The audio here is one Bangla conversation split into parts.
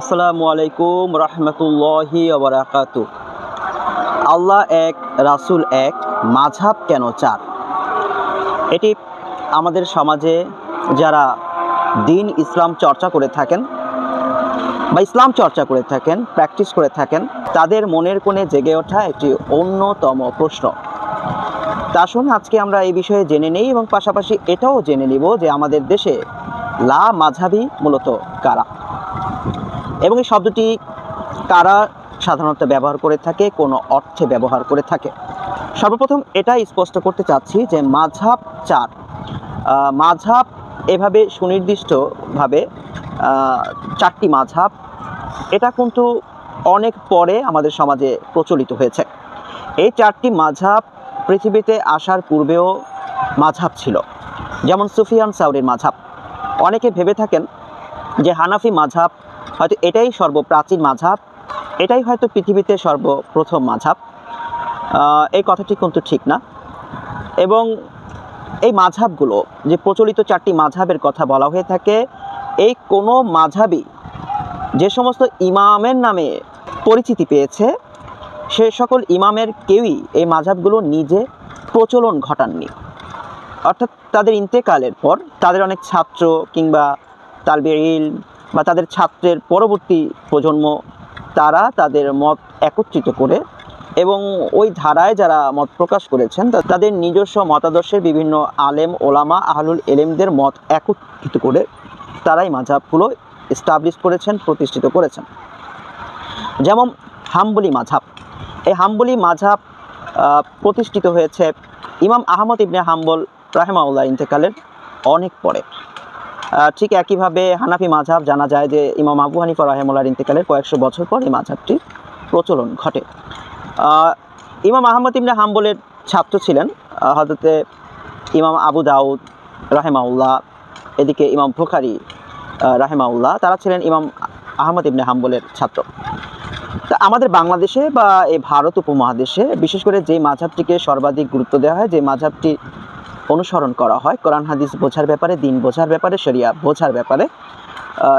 আসসালামু আলাইকুম রহমতুল্লাহি আল্লাহ এক, রাসূল এক মাঝাব কেন চার? এটি আমাদের সমাজে যারা দিন ইসলাম চর্চা করে থাকেন বা ইসলাম চর্চা করে থাকেন, প্র্যাকটিস করে থাকেন, তাদের মনের কোণে জেগে ওঠা একটি অন্যতম প্রশ্ন। তা আসুন আজকে আমরা এই বিষয়ে জেনে নিই এবং পাশাপাশি এটাও জেনে নিব যে আমাদের দেশে লা মাঝাবি মূলত কারা? এবং এই শব্দটি কারা সাধারণত ব্যবহার করে থাকে, কোনো অর্থে ব্যবহার করে থাকে? সর্বপ্রথম এটা স্পষ্ট করতে চাচ্ছি যে মাঝাব চার। মাঝাব এভাবে সুনির্দিষ্টভাবে চারটি মাঝাব এটা কিন্তু অনেক পরে আমাদের সমাজে প্রচলিত হয়েছে। এই চারটি মাঝহাব পৃথিবীতে আসার পূর্বেও মাঝহাব ছিল। যেমন সুফিয়ান সাউরির মাঝাব অনেকে ভেবে থাকেন যে হানাফি মাঝহাব হয়তো এটাই সর্বপ্রাচীন মাঝাব এটাই হয়তো পৃথিবীতে সর্বপ্রথম মাঝহাব আহ, এই কথাটি কিন্তু ঠিক না। এবং এই মাঝাবগুলো যে প্রচলিত চারটি মাঝাবের কথা বলা হয়ে থাকে এই কোনো মাঝহাবই যে সমস্ত ইমামের নামে পরিচিতি পেয়েছে সে সকল ইমামের কেউই এই মাঝাবগুলো নিজে প্রচলন ঘটাননি। অর্থাৎ তাদের ইন্তেকালের পর তাদের অনেক ছাত্র কিংবা তালবে ইল বা তাদের ছাত্রের পরবর্তী প্রজন্ম, তারা তাদের মত একত্রিত করে এবং ওই ধারায় যারা মত প্রকাশ করেছেন তাদের নিজস্ব মতাদর্শের বিভিন্ন আলেম, ওলামা, আহলুল এলেমদের মত একত্রিত করে তারাই মাঝাবগুলো এস্টাবলিশ করেছেন, প্রতিষ্ঠিত করেছেন। যেমন হাম্বলি মাঝাব। এই হাম্বলি মাঝাব প্রতিষ্ঠিত হয়েছে ইমাম আহমদ ইবনে হাম্বল রাহেমাউল্লাহ ইন্তেকালের অনেক পরে। ঠিক একইভাবে হানাফি মাঝাব জানা যায় যে ইমাম আবু হানিফা রাহেমুল্লাহর ইন্তেকালের কয়েকশো বছর পর এই মাঝাবটি প্রচলন ঘটে। ইমাম আহমদ ইবনে হাম্বলের ছাত্র ছিলেন হজরতে ইমাম আবু দাউদ রাহেমাউল্লাহ এদিকে ইমাম আহ, রাহেমাউল্লাহ তারা ছিলেন ইমাম আহমদ ইবনে হাম্বলের ছাত্র। তা আমাদের বাংলাদেশে বা এই ভারত উপমহাদেশে বিশেষ করে যে মাঝাবটিকে সর্বাধিক গুরুত্ব দেওয়া হয় যে মাঝাবটি অনুসরণ করা হয়। কোরআন, হাদিস বোঝার ব্যাপারে, দিন বোঝার ব্যাপারে, শরিয়া বোঝার ব্যাপারে।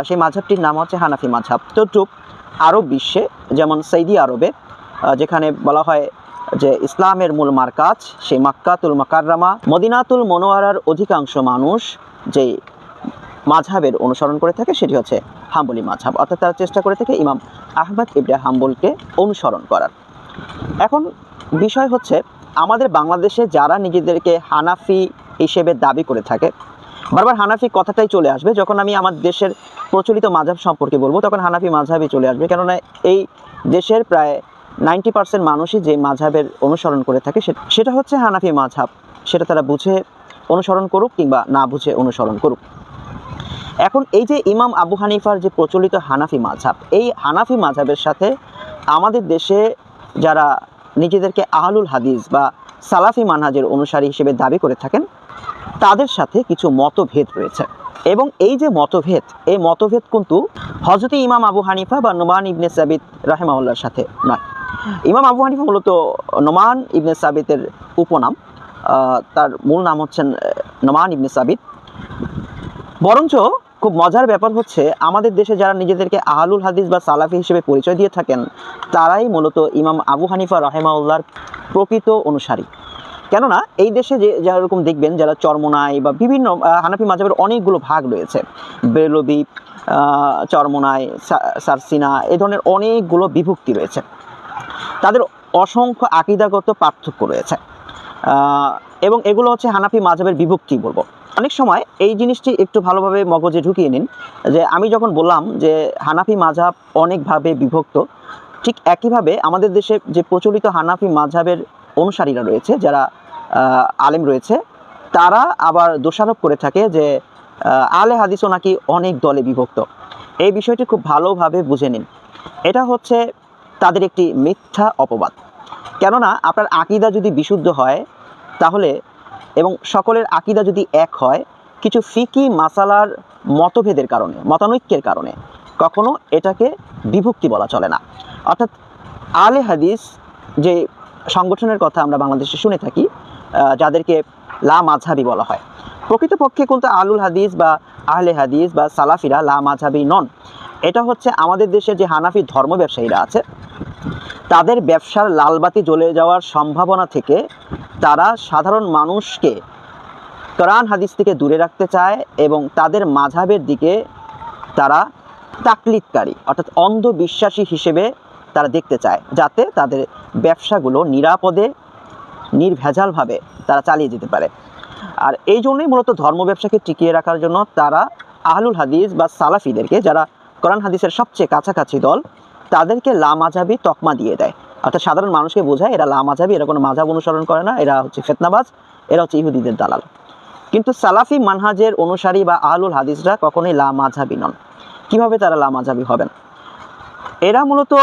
সেই মাঝাবটির নাম হচ্ছে হানাফি মাঝাব। তদ্রুপ আরব বিশ্বে, যেমন সৌদি আরবে যেখানে বলা হয় যে ইসলামের মূল মার্কাজ, সেই মাক্কাতুল মাকাররামা, মদিনাতুল মনোয়ারার অধিকাংশ মানুষ যে মাঝহাবের অনুসরণ করে থাকে, সেটি হচ্ছে হাম্বলি মাঝহাব অর্থাৎ তারা চেষ্টা করে থাকে ইমাম আহমদ ইবনে হাম্বলকে অনুসরণ করার। এখন বিষয় হচ্ছে আমাদের বাংলাদেশে যারা নিজেদেরকে হানাফি হিসেবে দাবি করে থাকে, বারবার হানাফি কথাটাই চলে আসবে। যখন আমি আমার দেশের প্রচলিত মাঝাব সম্পর্কে বলব, তখন হানাফি মাঝহাবই চলে আসবে। কেননা এই দেশের প্রায় নাইনটি পার্সেন্ট মানুষই যে মাঝাবের অনুসরণ করে থাকে সেটা হচ্ছে হানাফি মাঝহাব। সেটা তারা বুঝে অনুসরণ করুক কিংবা না বুঝে অনুসরণ করুক। এখন এই যে ইমাম আবু হানিফার যে প্রচলিত হানাফি মাঝহাব, এই হানাফি মাঝাবের সাথে আমাদের দেশে যারা নিজেদেরকে আহলুল হাদিস বা সালাফি মানহাজের অনুসারী হিসেবে দাবি করে থাকেন, তাদের সাথে কিছু মতভেদ রয়েছে। এবং এই যে মতভেদ, এই মতভেদ কিন্তু হজরত ইমাম আবু হানিফা বা নোমান ইবনে সাবিত রাহেমাউল্লার সাথে নয়। ইমাম আবু হানিফা মূলত নোমান ইবনে সাবিতের উপনাম তার মূল নাম হচ্ছেন নোমান ইবনে সাবিত। বরঞ্চ খুব মজার ব্যাপার হচ্ছে, আমাদের দেশে যারা নিজেদেরকে আহলুল হাদিস বা সালাফি হিসেবে পরিচয় দিয়ে থাকেন, তারাই মূলত ইমাম আবু হানিফা রাহেমাউল্লাহর প্রকৃত অনুসারী। কেননা, এই দেশে যে যেরকম দেখবেন, যারা চরমনাই বা বিভিন্ন হানাফি মাঝাবের অনেকগুলো ভাগ রয়েছে। চরমনাই, সা- সারসিনা, এ ধরনের অনেকগুলো বিভক্তি রয়েছে। তাদের অসংখ্য আকিদাগত পার্থক্য রয়েছে। এবং এগুলো হচ্ছে হানাফি মাঝাবের বিভক্তি বলব। অনেক সময় এই জিনিসটি একটু ভালোভাবে মগজে ঢুকিয়ে নিন। যে আমি যখন বললাম যে হানাফি মাঝাব অনেকভাবে বিভক্ত, ঠিক একইভাবে আমাদের দেশে যে প্রচলিত হানাফি মাঝাবের অনুসারীরা রয়েছে, যারা আলেম রয়েছে, তারা আবার দোষারোপ করে থাকে যে আলে হাদিসও নাকি অনেক দলে বিভক্ত। এই বিষয়টি খুব ভালোভাবে বুঝে নিন। এটা হচ্ছে তাদের একটি মিথ্যা অপবাদ। কেননা আপনার আকিদা যদি বিশুদ্ধ হয়, তাহলে এবং সকলের আকিদা যদি এক হয়, কিছু ফিকি মাসালার মতভেদের কারণে, মতানৈক্যের কারণে কখনো এটাকে বিভক্তি বলা চলে না। অর্থাৎ আলে হাদিস যে সংগঠনের কথা আমরা বাংলাদেশে শুনে থাকি যাদেরকে লা মাঝহাবি বলা হয়, প্রকৃতপক্ষে কিন্তু আলুল হাদিস বা আহলে হাদিস বা সালাফিরা লা মাঝহাবি নন। এটা হচ্ছে আমাদের দেশে যে হানাফি ধর্ম ব্যবসায়ীরা আছে, তাদের ব্যবসার লালবাতি জ্বলে যাওয়ার সম্ভাবনা থেকে তারা সাধারণ মানুষকে কোরআন হাদিস থেকে দূরে রাখতে চায় এবং তাদের মাঝাবের দিকে তারা তাকলিদকারী, অর্থাৎ অন্ধবিশ্বাসী হিসেবে তারা দেখতে চায়, যাতে তাদের ব্যবসাগুলো নিরাপদে, নির্ভেজালভাবে তারা চালিয়ে যেতে পারে। আর এই জন্যই মূলত ধর্ম ব্যবসাকে টিকিয়ে রাখার জন্য তারা আহলুল হাদিস বা সালাফিদেরকে, যারা কোরআন হাদিসের সবচেয়ে কাছাকাছি দল, তাদেরকে লামাজাবি তকমা দিয়ে দেয়। অর্থাৎ সাধারণ মানুষকে বোঝায় এরা লামাজাবি, এরা কোনো মাঝাব অনুসরণ করে না, এরা হচ্ছে ফেতনাবাজ, এরা হচ্ছে ইহুদিদের দালাল। কিন্তু সালাফি মানহাজের অনুসারী বা আহলুল হাদিসরা কখনোই লামাঝাবি নন। কীভাবে তারা লামাঝাবি হবেন? এরা মূলত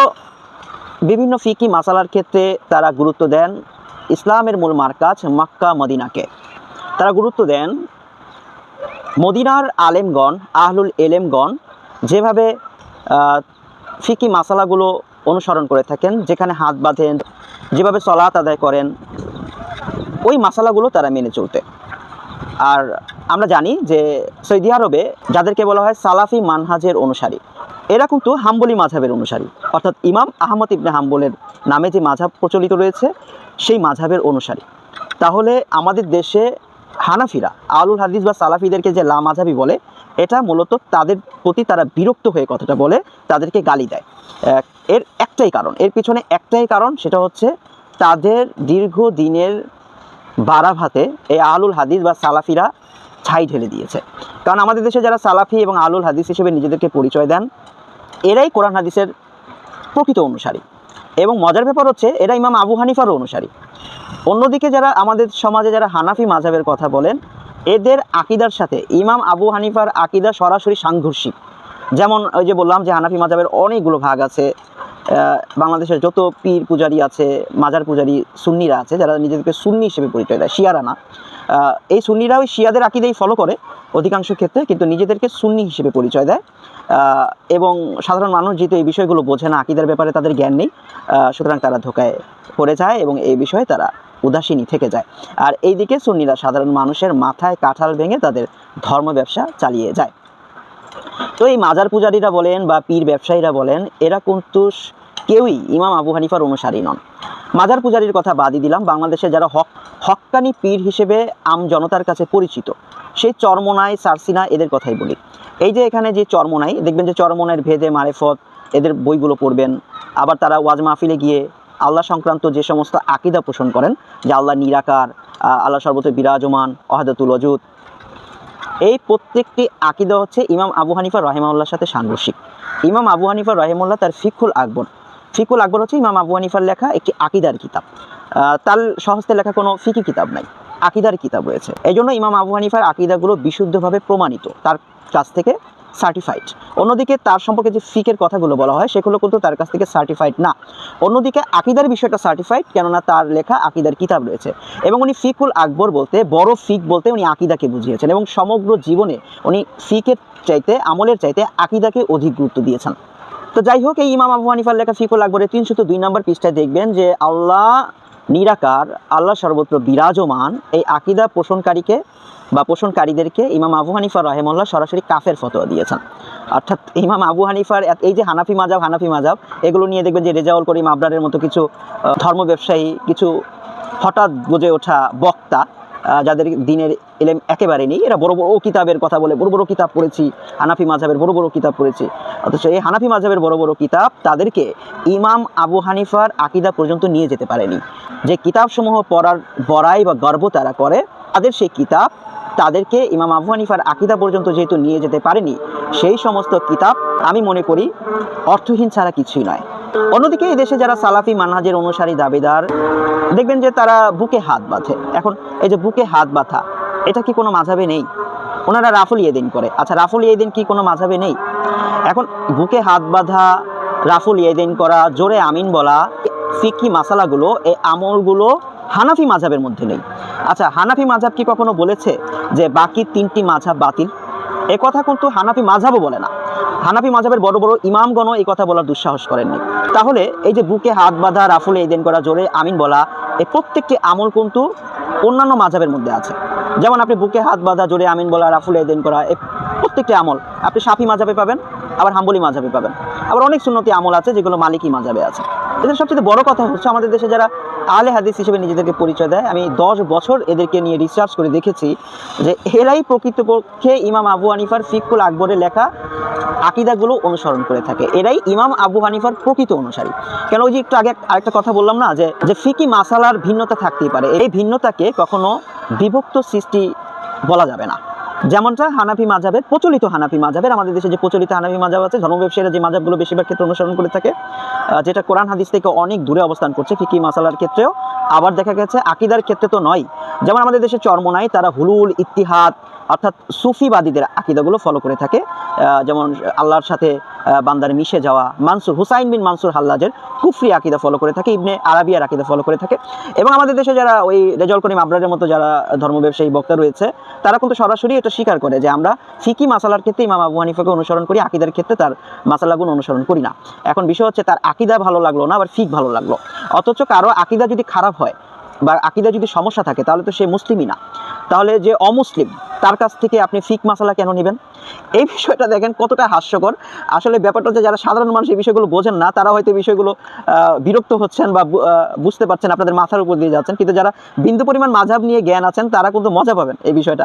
বিভিন্ন ফিকি মাসালার ক্ষেত্রে তারা গুরুত্ব দেন ইসলামের মূল মার্কাজ মাক্কা, মদিনাকে। তারা গুরুত্ব দেন মদিনার আলেমগণ, আহলুল এলেমগণ, যেভাবে ফিকি মাসালাগুলো অনুসরণ করে থাকেন, যেখানে হাত বাঁধেন, যেভাবে সলাত আদায় করেন, ওই মাসালাগুলো তারা মেনে চলতে। আর আমরা জানি যে সৌদি আরবে যাদেরকে বলা হয় সালাফি মানহাজের অনুসারী, এরা কিন্তু হাম্বলি মাঝাবের অনুসারী। অর্থাৎ ইমাম আহমদ ইবনে হাম্বলের নামে যে মাঝাব প্রচলিত রয়েছে, সেই মাঝাবের অনুসারী। তাহলে আমাদের দেশে হানাফিরা, আলুল হাদিস বা সালাফিদেরকে যে লা মাঝাবি বলে, এটা মূলত তাদের প্রতি তারা বিরক্ত হয়ে কথাটা বলে, তাদেরকে গালি দেয়। এর একটাই কারণ। এর পিছনে একটাই কারণ, সেটা হচ্ছে তাদের দীর্ঘ দিনের বাড়া ভাতে এই আলুল হাদিস বা সালাফিরা ছাই ঢেলে দিয়েছে। কারণ আমাদের দেশে যারা সালাফি এবং আলুল হাদিস হিসেবে নিজেদেরকে পরিচয় দেন, এরাই কোরআন হাদিসের প্রকৃত অনুসারী। এবং মজার ব্যাপার হচ্ছে, এরা ইমাম আবু হানিফারও অনুসারী। অন্যদিকে যারা আমাদের সমাজে যারা হানাফি মাঝাবের কথা বলেন, এদের আকিদার সাথে ইমাম আবু হানিফার আকিদা সরাসরি সাংঘর্ষিক। যেমন ওই যে বললাম যে হানাফি মাঝাবের অনেকগুলো ভাগ আছে বাংলাদেশের যত পীর পূজারি আছে, মাজার পূজারি, সুন্নিরা আছে, যারা নিজেদেরকে সুন্নি হিসেবে পরিচয় দেয়, শিয়ারা না। এই সুন্নিরা ওই শিয়াদের আকিদাই ফলো করে, অধিকাংশ ক্ষেত্রে কিন্তু নিজেদেরকে সুন্নি হিসেবে পরিচয় দেয়। এবং সাধারণ মানুষ যেহেতু এই বিষয়গুলো বোঝে না, আকিদার ব্যাপারে তাদের জ্ঞান নেই সুতরাং তারা ধোকায় পড়ে যায় এবং এই বিষয়ে তারা উদাসীনই থেকে যায়। আর এইদিকে সুন্নিরা সাধারণ মানুষের মাথায় কাঁঠাল ভেঙে তাদের ধর্ম ব্যবসা চালিয়ে যায়। তো এই মাজার পূজারীরা বলেন বা পীর ব্যবসায়ীরা বলেন, এরা কিন্তু কেউই ইমাম আবু হানিফার অনুসারী নন। মাজার পূজারীর কথা বাদই দিলাম, বাংলাদেশে যারা হক, হক্কানি পীর হিসেবে আম জনতার কাছে পরিচিত, সেই চরমোনাই, সারসিনা এদের কথাই বলি। এই যে এখানে যে চরমোনাই, দেখবেন যে চরমোনাইয়ের ভেদে মারেফত, এদের বইগুলো পড়বেন, আবার তারা ওয়াজ মাহফিলে গিয়ে আল্লাহ সংক্রান্ত যে সমস্ত আকিদা পোষণ করেন, যে আল্লাহ নিরাকার আল্লাহ সর্বত বিরাজমান অহাদাতুল অজুদ এই প্রত্যেকটি আকিদা হচ্ছে ইমাম আবু হানিফা রহেমাউল্লার সাথে সাংঘর্ষিক। ইমাম আবু হানিফা রহেমুল্লাহ তার ফিকুল আকবর। ফিকুল আকবর হচ্ছে ইমাম আবু হানিফার লেখা একটি আকিদার কিতাব। তার সহস্তে লেখা কোনো ফিকি কিতাব নাই, আকিদার কিতাব রয়েছে। এই জন্য ইমাম আবু হানিফার আকিদাগুলো বিশুদ্ধভাবে প্রমাণিত। তার কাছ থেকে সার্টিফাইড অন্যদিকে তার সম্পর্কে যে ফিকের কথাগুলো বলা হয়, সেগুলো কিন্তু তার কাছ থেকে সার্টিফাইড না। অন্যদিকে আকিদার বিষয়টা সার্টিফাইড কেননা তার লেখা আকিদার কিতাব রয়েছে। এবং উনি ফিকুল আকবর বলতে, বড় ফিক বলতে উনি আকিদাকে বুঝিয়েছেন এবং সমগ্র জীবনে উনি ফিকের চাইতে, আমলের চাইতে আকিদাকে অধিক গুরুত্ব দিয়েছেন। তো যাই হোক, এই ইমাম আবু হানিফার লেখা ফিকুল আকবরের তিনশত দুই নম্বর পৃষ্ঠায় দেখবেন যে আল্লাহ নিরাকার, আল্লাহ সর্বত্র বিরাজমান, এই আকিদা পোষণকারীকে বা পোষণকারীদেরকে ইমাম আবু হানিফা রহেমল্লা সরাসরি কাফের ফতোয়া দিয়েছেন। অর্থাৎ ইমাম আবু হানিফার এই যে হানাফি মাজাব হানাফি মাজাব এগুলো নিয়ে দেখবেন যে রেজাউল করিম আবরারের মতো কিছু ধর্ম ব্যবসায়ী, কিছু হঠাৎ গজে ওঠা বক্তা যাদের দিনের এলেম একেবারে নেই। এরা বড় বড় কিতাবের কথা বলে, বড় বড় কিতাব পড়েছি, হানাফি মাঝাবের বড় বড় কিতাব পড়েছি। অথচ এই হানাফি মাঝাবের বড় বড় কিতাব তাদেরকে ইমাম আবু হানিফার আকিদা পর্যন্ত নিয়ে যেতে পারেনি। যে কিতাবসমূহ পড়ার বড়াই বা গর্ব তারা করে, তাদের সেই কিতাব তাদেরকে ইমাম আবু হানিফার আকিদা পর্যন্ত যেহেতু নিয়ে যেতে পারেনি, সেই সমস্ত কিতাব আমি মনে করি অর্থহীন ছাড়া কিছুই নয়। অন্যদিকে এই দেশে যারা সালাফি মানহাজের অনুসারী দাবিদার, দেখবেন যে তারা বুকে হাত বাঁধে। এখন এই যে বুকে হাত বাঁধা, এটা কি কোনো মাঝাবে নেই? ওনারা রাফুল ইয়েদিন করে। আচ্ছা রাফুল ইয়েদিন কি কোনো মাঝাবে নেই? এখন বুকে হাত বাঁধা, রাফুল ইয়েদিন করা, জোরে আমিন বলা ফিকি মাসালাগুলো, এই আমলগুলো হানাফি মাঝাবের মধ্যে নেই। আচ্ছা হানাফি মাঝাব কি কখনো বলেছে যে বাকি তিনটি মাঝাব বাতিল? এ কথা কিন্তু হানাফি মাঝাবও বলে না। হানাফি মাঝাবের বড় বড় ইমামগণও এই কথা বলার দুঃসাহস করেননি। তাহলে এই যে বুকে হাত বাঁধা, রাফুল ইয়েদিন করা, জোরে আমিন বলা এই প্রত্যেকটি আমল কিন্তু অন্যান্য মাঝাবের মধ্যে আছে। যেমন আপনি বুকে হাত বাঁধা, জোরে আমিন বলা, রাফুল, এদিন করা এই প্রত্যেকটি আমল আপনি সাফি মাঝাবে পাবেন। আবার হাম্বলি মাঝাবে পাবেন। আবার অনেক সুন্নতি আমল আছে, যেগুলো মালিকি মাঝাবে আছে। এদের সবচেয়ে বড় কথা হচ্ছে আমাদের দেশে যারা আলে হাদিস হিসেবে নিজেদেরকে পরিচয় দেয়, আমি দশ বছর এদেরকে নিয়ে রিসার্চ করে দেখেছি যে এরাই প্রকৃতপক্ষে ইমাম আবু হানিফার ফিকুল আকবরের লেখা আকিদাগুলো অনুসরণ করে থাকে। এরাই ইমাম আবু হানিফার প্রকৃত অনুসারী। কেন ওই যে একটু আগে আরেকটা কথা বললাম না, যে যে ফিকি মাসালার ভিন্নতা থাকতেই পারে। এই ভিন্নতাকে কখনো বিভক্ত সৃষ্টি বলা যাবে না। যেমনটা হানাফি মাজাবের প্রচলিত হানাফি মাজাবের আমাদের দেশে যে প্রচলিত হানাফি মাজাব আছে, ধর্ম ব্যবসায়ীরা যে মাজাবগুলো বেশিরভাগ ক্ষেত্রে অনুসরণ করে থাকে যেটা কোরআন হাদিস থেকে অনেক দূরে অবস্থান করছে ফিকি মাসালার ক্ষেত্রেও। আবার দেখা গেছে, আকিদার ক্ষেত্রে তো নয়। যেমন আমাদের দেশে চর্ম নাই, তারা হুলুল ইতিহাদ অর্থাৎ সুফিবাদীদের আকিদাগুলো ফলো করে থাকে। যেমন আল্লাহর সাথে বান্দার মিশে যাওয়া মানসুর, হুসাইন বিন মানসুর হাল্লাজের কুফরি আকিদা ফলো করে থাকে, ইবনে আরাবিয়ার আকিদা ফলো করে থাকে। এবং আমাদের দেশে যারা ওই রেজল করিম আবরারের মতো যারা ধর্ম ব্যবসায়ী, বক্তা রয়েছে, তারা কিন্তু সরাসরি এটা স্বীকার করে যে আমরা ফিকি মাসালার ক্ষেত্রে ইমাম আবু হানিফাকে অনুসরণ করি, আকিদার ক্ষেত্রে তার মাসালাগুলো অনুসরণ করি না। এখন বিষয় হচ্ছে তার আকিদা ভালো লাগল না, আবার ফিক ভালো লাগল। অথচ কারও আকিদা যদি খারাপ হয় বা আকিদা যদি সমস্যা থাকে, তাহলে তো সে মুসলিমই না। তাহলে যে অমুসলিম তার কাছ থেকে আপনি ফিক মাসালা কেন নেবেন? এই বিষয়টা দেখেন কতটা হাস্যকর। আসলে ব্যাপারটা হচ্ছে যারা সাধারণ মানুষ এই বিষয়গুলো বোঝেন না তারা হয়তো বিষয়গুলো বিরক্ত হচ্ছেন বা বুঝতে পারছেন আপনাদের মাথার উপর দিয়ে যাচ্ছেন। কিন্তু যারা বিন্দু পরিমাণ মাঝাব নিয়ে জ্ঞান আছেন তারা কিন্তু মজা পাবেন এই বিষয়টা।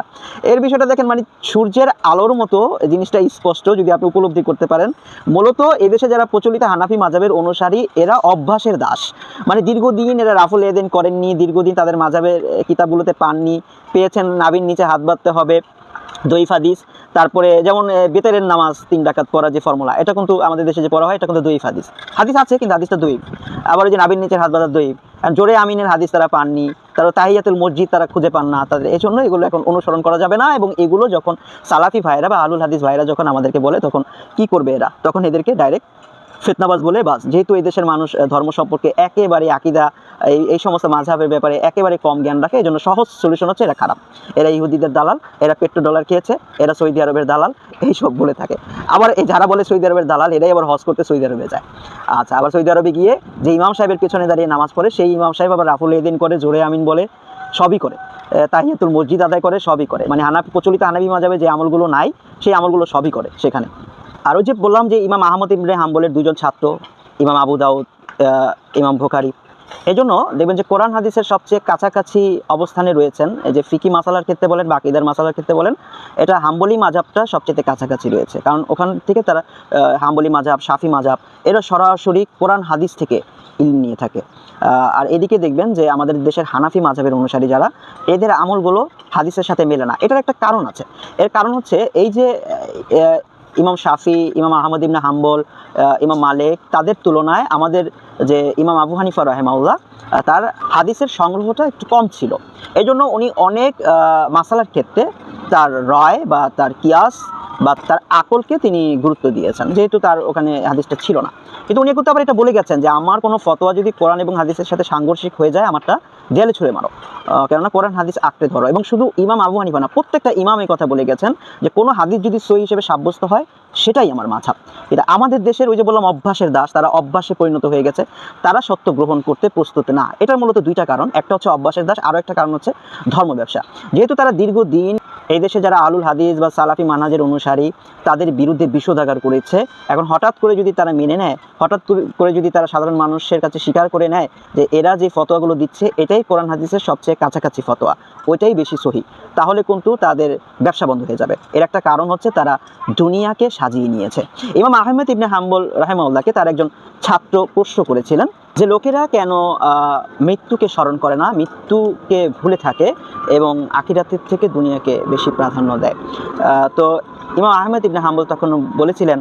এর বিষয়টা দেখেন মানে সূর্যের আলোর মতো জিনিসটা স্পষ্ট যদি আপনি উপলব্ধি করতে পারেন। মূলত এদেশে যারা প্রচলিত হানাফি মাজাবের অনুসারী এরা অভ্যাসের দাস। মানে দীর্ঘদিন এরা রাফুল এদেন করেননি দীর্ঘদিন তাদের মাজাবের আহ, কিতাবগুলোতে পাননি। পেয়েছেন নাবির নিচে হাত বাঁধতে হবে দইফ হাদিস তারপরে যেমন বেতেরের নামাজ, তিন ডাকাত পড়া যে ফর্মুলা এটা কিন্তু আমাদের দেশে যে পড়া হয়, এটা কিন্তু দইফ হাদিস হাদিস আছে, কিন্তু হাদিসটা দইফ আবার যে নাবির নিচের হাত বাঁধার দইফ জোরে আমিনের হাদিস তারা পাননি তারা তাহিয়াতুল মসজিদ তারা খুঁজে পান না, তাদের এই জন্য এগুলো এখন অনুসরণ করা যাবে না, এবং এগুলো যখন সালাফি ভাইরা বা আলুল হাদিস ভাইরা যখন আমাদেরকে বলে, তখন কি করবে এরা? তখন এদেরকে ডাইরেক্ট ফেতনাবাজ বলে বাস যেহেতু এই দেশের মানুষ ধর্ম সম্পর্কে একেবারে আকিদা এই এই সমস্ত মাঝহাবের ব্যাপারে একেবারে কম জ্ঞান রাখে এই জন্য সহজ সলিউশন হচ্ছে এরা খারাপ। এরা ইহুদিদের দালাল, এরা পেট্রো ডলার খেয়েছে, এরা সৌদি আরবের দালাল, এইসব বলে থাকে। আবার এই যারা বলে সৌদি আরবের দালাল, এরাই আবার হজ করতে সৌদি আরবে যায়। আচ্ছা আবার সৌদি আরবে গিয়ে যে ইমাম সাহেবের পেছনে দাঁড়িয়ে নামাজ পড়ে, সেই ইমাম সাহেব আবার রাফুল এদিন করে, জোরে আমিন বলে, সবই করে। তাহিয়াতুল মসজিদ আদায় করে, সবই করে। মানে হানাফি, প্রচলিত হানাবি মাজাবে যে আমলগুলো নাই, সেই আমলগুলো সবই করে সেখানে। আর ওই যে বললাম যে ইমাম আহমদ ইবনে হাম্বলের দুজন ছাত্র, ইমাম আবু দাউদ ইমাম ভোকারি এই জন্য দেখবেন যে কোরআন হাদিসের সবচেয়ে কাছাকাছি অবস্থানে রয়েছেন। এই যে ফিকি মাসালার ক্ষেত্রে বলেন বা আকিদার মাসালার ক্ষেত্রে বলেন, এটা হাম্বলি মাজাবটা সবচেয়ে কাছাকাছি রয়েছে। কারণ ওখান থেকে তারা হাম্বলি মাজাব শাফি মাজাব এরা সরাসরি কোরআন হাদিস থেকে ইলম নিয়ে থাকে। আর এদিকে দেখবেন যে আমাদের দেশের হানাফি মাজাবের অনুসারী যারা, এদের আমলগুলো হাদিসের সাথে মেলে না। এটার একটা কারণ আছে। এর কারণ হচ্ছে এই যে ইমাম শাফি, ইমাম আহমদ ইবনা হাম্বল ইমাম মালিক, তাদের তুলনায় আমাদের যে ইমাম আবু হানিফা রহেমাউল্লাহ তার হাদিসের সংগ্রহটা একটু কম ছিল। এই উনি অনেক মাসালার ক্ষেত্রে তার রায় বা তার কিয়াস বা তার আকলকে তিনি গুরুত্ব দিয়েছেন। যেহেতু তার ওখানে হাদিসটা ছিল না। কিন্তু উনি কিন্তু আবার এটা বলে গেছেন যে, আমার কোনো ফতোয়া যদি কোরআন এবং হাদিসের সাথে সাংঘর্ষিক হয়ে যায়, আমারটা দেয়ালে ছুঁড়ে মারো। কেননা কোরআন, হাদিস আঁকড়ে ধরো। এবং শুধু ইমাম আবু হানিফা না, প্রত্যেকটা ইমাম এই কথা বলে গেছেন যে, কোনো হাদিস যদি সই হিসেবে সাব্যস্ত হয়, সেটাই আমার মাঝাব এটা আমাদের দেশের ওই যে বললাম অভ্যাসের দাস, তারা অভ্যাসে পরিণত হয়ে গেছে। তারা সত্য গ্রহণ করতে প্রস্তুত না। এটার মূলত দুইটা কারণ। একটা হচ্ছে অভ্যাসের দাস আরও একটা কারণ হচ্ছে ধর্ম ব্যবসা। যেহেতু তারা দীর্ঘদিন এই দেশে যারা আলুল হাদিস বা সালাফি মানাজের অনুসারী, তাদের বিরুদ্ধে বিষোধাগার করেছে। এখন হঠাৎ করে যদি তারা মেনে নেয়, হঠাৎ করে- যদি তারা সাধারণ মানুষের কাছে স্বীকার করে নেয় যে এরা যে ফতোয়াগুলো দিচ্ছে, এটাই কোরআন হাদিসের সবচেয়ে কাছাকাছি ফতোয়া। ওইটাই বেশি সহি। তাহলে কিন্তু তাদের ব্যবসা বন্ধ হয়ে যাবে। এর একটা কারণ হচ্ছে তারা দুনিয়াকে সাজিয়ে নিয়েছে। ইমাম আহমেদ ইবনে হাম্বল রাহেমাউল্লাহকে তার একজন ছাত্র প্রশ্ন করেছিলেন যে লোকেরা কেন মৃত্যুকে স্মরণ করে না, মৃত্যুকে ভুলে থাকে এবং আখিরাতের থেকে দুনিয়াকে বেশি প্রাধান্য দেয়। তো ইমাম আহমেদ ইবনে হাম্বল তখন বলেছিলেন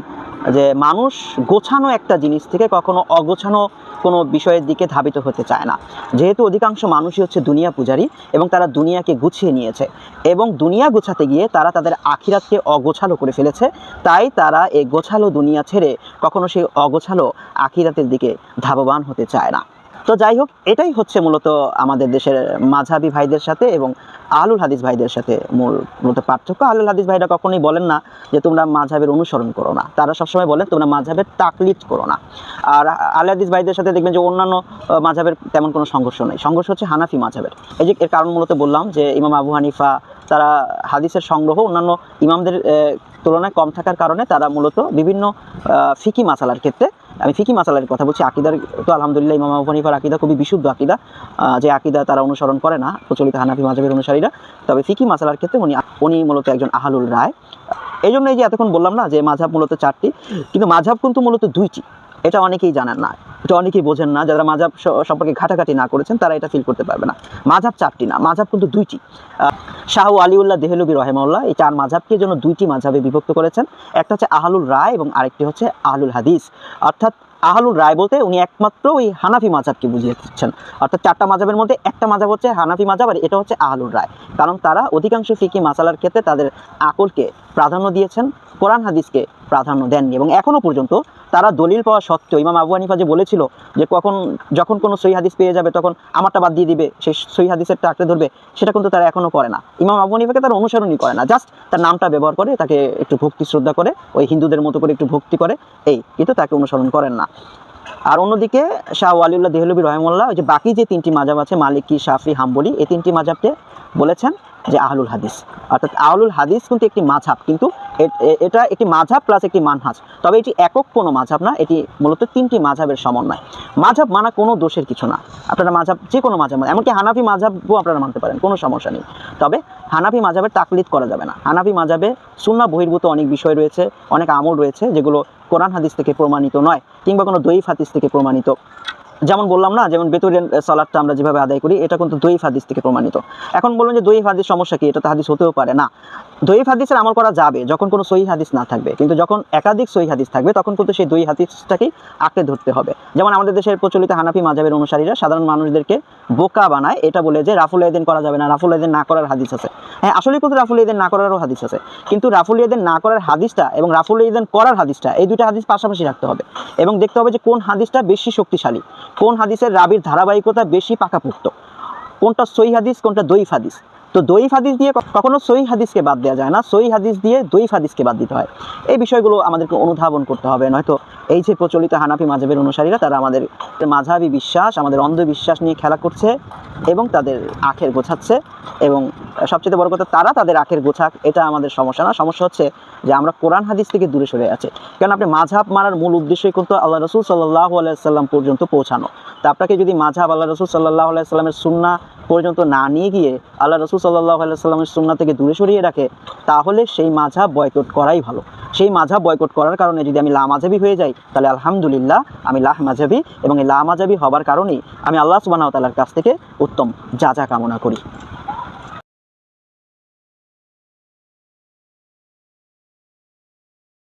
যে মানুষ গোছানো একটা জিনিস থেকে কখনো অগোছানো কোনো বিষয়ের দিকে ধাবিত হতে চায় না। যেহেতু অধিকাংশ মানুষই হচ্ছে দুনিয়া পূজারী এবং তারা দুনিয়াকে গুছিয়ে নিয়েছে এবং দুনিয়া গোছাতে গিয়ে তারা তাদের আখিরাতকে অগোছালো করে ফেলেছে, তাই তারা এই গোছালো দুনিয়া ছেড়ে কখনো সেই অগোছালো আখিরাতের দিকে ধাববান হতে চায় না। তো যাই হোক, এটাই হচ্ছে মূলত আমাদের দেশের মাঝাবি ভাইদের সাথে এবং আলুল হাদিস ভাইদের সাথে মূল মূলত পার্থক্য। আলুল হাদিস ভাইরা কখনোই বলেন না যে তোমরা মাঝাবের অনুসরণ করো না। তারা সবসময় বলেন, তোমরা মাঝাবের তাকলিদ করো না। আর আল হাদিস ভাইদের সাথে দেখবেন যে অন্যান্য মাঝাবের তেমন কোনো সংঘর্ষ নেই। সংঘর্ষ হচ্ছে হানাফি মাঝাবের। এই যে এর কারণ মূলত বললাম যে ইমাম আবু হানিফা, তারা হাদিসের সংগ্রহ অন্যান্য ইমামদের তুলনায় কম থাকার কারণে তারা মূলত বিভিন্ন ফিকি মাসালার ক্ষেত্রে আমি ফিকি মাসালার কথা বলছি, আকিদার তো আলহামদুলিল্লাহ ইমাম আবু হানিফার আকিদা খুবই বিশুদ্ধ আকিদা যে আকিদা তারা অনুসরণ করে না, প্রচলিত হানাফি মাজাবের অনুসারীরা। তবে ফিকি মাসালার ক্ষেত্রে উনি উনি মূলত একজন আহালুল রায়। এই জন্য এই যে এতক্ষণ বললাম না যে মাঝাব মূলত চারটি, কিন্তু মাঝাব কিন্তু মূলত দুইটি, এটা অনেকেই জানেন না। এটা অনেকেই বোঝেন না, যারা মাঝাব সম্পর্কে ঘাটাঘাটি না করেছেন, তারা এটা ফিল করতে পারবে না। মাঝাব চারটি না, মাঝাব কিন্তু দুইটি। শাহ আলিউল্লাহ দেহলবি রহেমাউল্লাহ, এই চার মাঝাবকে জন্য দুইটি মাঝাবে বিভক্ত করেছেন। একটা হচ্ছে আহলুল রায় এবং আরেকটি হচ্ছে আহলুল হাদিস। অর্থাৎ আহলুল রায় বলতে উনি একমাত্র ওই হানাফি মাঝাবকে বুঝিয়ে দিচ্ছেন। অর্থাৎ চারটা মাঝাবের মধ্যে একটা মাঝাব হচ্ছে হানাফি মাঝাব আর এটা হচ্ছে আহলুল রায়। কারণ তারা অধিকাংশ ফিকি মাসালার ক্ষেত্রে তাদের আকলকে প্রাধান্য দিয়েছেন। কোরআন হাদিসকে প্রাধান্য দেননি এবং এখনও পর্যন্ত তারা দলিল পাওয়া সত্ত্বেও ইমাম আবু হানিফা যে বলেছিল যে কখন, যখন কোনো সই হাদিস পেয়ে যাবে তখন আমারটা বাদ দিয়ে দিবে সেই সই হাদিসেরটা আঁকড়ে ধরবে, সেটা কিন্তু তারা এখনও করে না। ইমাম আবু হানিফাকে তারা অনুসরণই করে না জাস্ট তার নামটা ব্যবহার করে, তাকে একটু ভক্তি শ্রদ্ধা করে, ওই হিন্দুদের মতো করে একটু ভক্তি করে, এই, কিন্তু তাকে অনুসরণ করেন না। আর অন্যদিকে শাহ ওয়ালিউল্লাহ দেহলবি রহমুল্লাহ, ওই যে বাকি যে তিনটি মাজাব আছে, মালিকি, শাফি, হাম্বলি, এই তিনটি মাজাবকে বলেছেন যে আহলুল হাদিস। অর্থাৎ আহলুল হাদিস কিন্তু একটি মাঝাব কিন্তু এটা একটি মাঝাব প্লাস একটি মানহাজ। তবে এটি একক কোনো মাঝাব না, এটি মূলত তিনটি মাঝাবের সমন্বয়। মাঝাব মানা কোনো দোষের কিছু না। আপনারা মাঝাব যে কোনো মাঝাব মানে- এমনকি হানাফি মাঝাবও আপনারা মানতে পারেন, কোনো সমস্যা নেই। তবে হানাফি মাঝাবের তাকলিদ করা যাবে না। হানাফি মাঝাবে সুন্না বহির্ভূত অনেক বিষয় রয়েছে, অনেক আমল রয়েছে, যেগুলো কোরআন হাদিস থেকে প্রমাণিত নয়, কিংবা কোনো দৈফ হাদিস থেকে প্রমাণিত যেমন বললাম না, যেমন বেতরিয়ান সালাদটা আমরা যেভাবে আদায় করি, এটা কিন্তু দুই হাদিস থেকে প্রমাণিত। এখন বলুন যে দুই হাদিস সমস্যা কি? এটা তো হাদিস হতেও পারে না। দৈফ হাদিসের আমল করা যাবে যখন কোনো সহি হাদিস না থাকবে। কিন্তু যখন একাধিক সহি হাদিস থাকবে, তখন কিন্তু সেই দই হাদিসটাকেই আঁকড়ে ধরতে হবে। যেমন আমাদের দেশের প্রচলিত হানাফি মাজাবের অনুসারীরা সাধারণ মানুষদেরকে বোকা বানায়, এটা বলে যে রাফুল এদিন করা যাবে না, রাফুল এদিন না করার হাদিস আছে। হ্যাঁ আসলে কিন্তু রাফুল এদিন না করারও হাদিস আছে। কিন্তু রাফুল এদিন না করার হাদিসটা এবং রাফুল ইদেন করার হাদিসটা এই দুইটা হাদিস পাশাপাশি রাখতে হবে। এবং দেখতে হবে যে কোন হাদিসটা বেশি শক্তিশালী, কোন হাদিসের রাবির ধারাবাহিকতা বেশি পাকাপোক্ত, কোনটা সই হাদিস, কোনটা দইফ হাদিস। তো দইফ হাদিস দিয়ে কখনো সই হাদিসকে বাদ দেওয়া যায় না। সই হাদিস দিয়ে দইফ হাদিসকে বাদ দিতে হয়। এই বিষয়গুলো আমাদেরকে অনুধাবন করতে হবে। নয়তো এই যে প্রচলিত হানাফি মাঝাবের অনুসারীরা, তারা আমাদের মাঝাবি বিশ্বাস, আমাদের অন্ধবিশ্বাস নিয়ে খেলা করছে এবং তাদের আখের গোছাচ্ছে এবং সবচেয়ে বড় কথা, তারা তাদের আখের গোছাক। এটা আমাদের সমস্যা না। সমস্যা হচ্ছে যে আমরা কোরআন হাদিস থেকে দূরে সরে আছি। কারণ আপনি মাঝাব মারার মূল উদ্দেশ্যই কিন্তু আল্লাহ রসুল সাল্লাহ আলাইসাল্লাম পর্যন্ত পৌঁছানো। তা আপনাকে যদি মাঝাব আল্লাহ রসুল সাল্লাহ আলাইসাল্লামের সুন্না পর্যন্ত না নিয়ে গিয়ে আল্লাহ রসুল সাল্লাহ আলাইসাল্লামের সুন্না থেকে দূরে সরিয়ে রাখে, তাহলে সেই মাঝা বয়কট করাই ভালো। সেই মাঝা বয়কট করার কারণে যদি আমি লা মাঝাবি হয়ে যাই, তাহলে আলহামদুলিল্লাহ আমি লাহ মাঝাবি এবং এই লা মাঝাবি হবার কারণেই আমি আল্লাহ সুবাহ তাল্লার কাছ থেকে উত্তম যা যা কামনা করি।